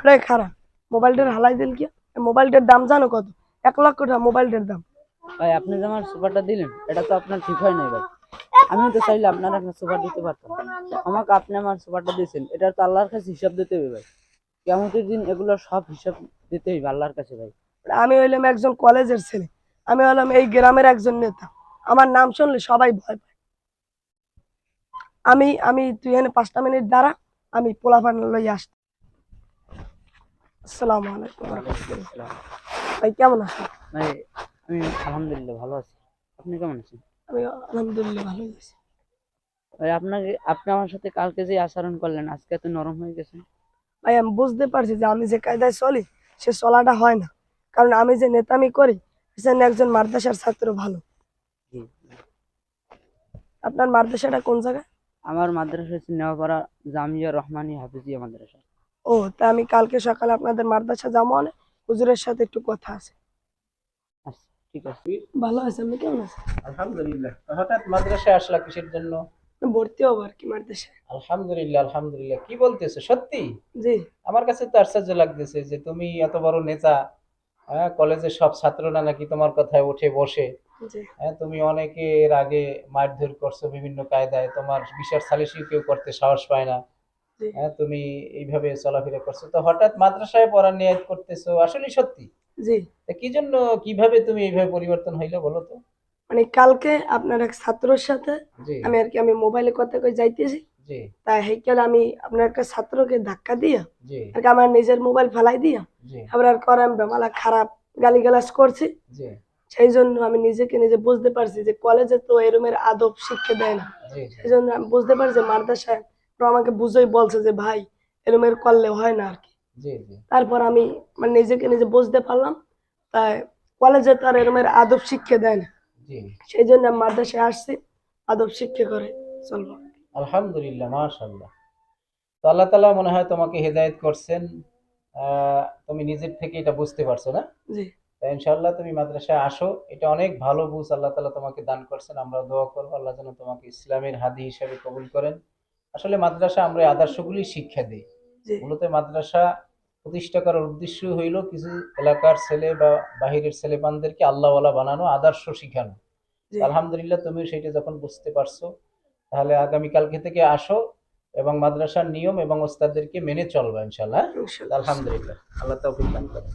ওটাই খারাপ। মোবাইলটার হালাই দিল কি মোবাইলটার দাম জানো কত? এক লক্ষ টাকা মোবাইলটার দাম। ভাই আপনি যে আমার সুপারটা দিলেন এটা তো আপনার ঠিক হয় নাই ভাই। আমি তো চাইলে আপনার একটা সুপার দিতে পারতাম। আমাকে আপনি আমার সুপারটা দিয়েছেন এটা তো আল্লাহর কাছে হিসাব দিতে হবে ভাই। কেমতের দিন এগুলো সব হিসাব দিতে হবে আল্লাহর কাছে ভাই। আমি হইলাম একজন কলেজের ছেলে। আমি হলাম এই গ্রামের একজন নেতা। আমার নাম শুনলে সবাই ভয় পায়। আমি আমি তুই এখানে পাঁচটা মিনিট দাঁড়া আমি পোলাপান লই আসতে আসসালামু আলাইকুম ভাই কেমন আছেন? ভাই আমি আলহামদুলিল্লাহ ভালো আছি। আপনি কেমন আছেন? আমি আলহামদুলিল্লাহ ভালো আছি। ভাই আপনাকে আপনি আমার সাথে কালকে যে আচরণ করলেন আজকে এত নরম হয়ে গেছেন ভাই আমি বুঝতে পারছি যে আমি যে কায়দায় চলি সে চলাটা হয় না। কারণ আমি যে নেতামি করি সেজন্য একজন মাদ্রাসার ছাত্র ভালো। আপনার মাদ্রাসাটা কোন জায়গায়? আমার মাদ্রাসা হচ্ছে নেওয়াপাড়া জামিয়া রহমানী হাফিজিয়া মাদ্রাসা। ও তা আমি কালকে সকালে আপনাদের মাদ্রাসা যাব অনেক। হুজুরের সাথে একটু কথা আছে। আচ্ছা ঠিক আছে। ভালো আছে আপনি কেমন আছেন? আলহামদুলিল্লাহ। হঠাৎ মাদ্রাসায় আসলা কিসের জন্য? ভর্তি হব আর কি মাদ্রাসায়। আলহামদুলিল্লাহ আলহামদুলিল্লাহ। কি বলতেছো সত্যি? জি। আমার কাছে তো আশ্চর্য লাগতেছে যে তুমি এত বড় নেতা হ্যাঁ কলেজের সব ছাত্ররা নাকি তোমার কথায় উঠে বসে। হ্যাঁ তুমি অনেকে এর আগে মারধর করছ বিভিন্ন কায়দায়। তোমার বিচার সালিশি কেউ করতে সাহস পায় না। হ্যাঁ তুমি এইভাবে চলাফেরা করছ। তো হঠাৎ মাদ্রাসায় পড়ার নিয়াত করতেছো আসলে সত্যি? জি। তা কি জন্য কীভাবে তুমি এইভাবে পরিবর্তন হইল বলো তো? মানে কালকে আপনার এক ছাত্রর সাথে আমি আর কি আমি মোবাইলে কথা কই যাইতেছি। জি। তাই হেকেল আমি আপনার একটা ছাত্রকে ধাক্কা দিয়া জি। আর আমার নিজের মোবাইল ফেলাই দিয়া জি। আবার আর করাম বেমালা খারাপ গালিগালাজ করছি। জি। সেই জন্য আমি নিজেকে নিজে বুঝতে পারছি যে কলেজে তো এরমের আদব শিক্ষা দেয় না। সেই জন্য আমি বুঝতে পারছি মাদ্রাসায় ওরা আমাকে বুঝেই বলছে যে ভাই এরমের করলে হয় না আর কি জি জি। তারপর আমি মানে নিজেকে নিজে বুঝতে পারলাম তাই কলেজে তো আর এরমের আদব শিক্ষা দেয় না। সেই জন্য আমি মাদ্রাসায় আসছি আদব শিক্ষা করে চলবো। আলহামদুলিল্লাহ মাশাআল্লাহ। তো আল্লাহ তাআলা মনে হয় তোমাকে হেদায়েত করছেন তুমি নিজের থেকে এটা বুঝতে পারছ না? জি। তো ইনশাআল্লাহ তুমি মাদ্রাসায় আসো এটা অনেক ভালো বুঝ আল্লাহ তাআলা তোমাকে দান করছেন আমরা দোয়া করব আল্লাহ যেন তোমাকে ইসলামের হাদি হিসেবে কবুল করেন। আসলে মাদ্রাসা আমরা আদর্শগুলি শিক্ষা দিই। মূলত মাদ্রাসা প্রতিষ্ঠা করার উদ্দেশ্য হইল কিছু এলাকার ছেলে বা বাহিরের ছেলেপানদেরকে আল্লাহওয়ালা বানানো আদর্শ শিখানো। আলহামদুলিল্লাহ তুমি সেটা যখন বুঝতে পারছ তাহলে আগামীকালকে থেকে আসো এবং মাদ্রাসার নিয়ম এবং ওস্তাদদেরকে মেনে চলবা ইনশাল্লাহ ইনশাল্লাহ আলহামদুলিল্লাহ। আল্লাহ তৌফিক দান করেন।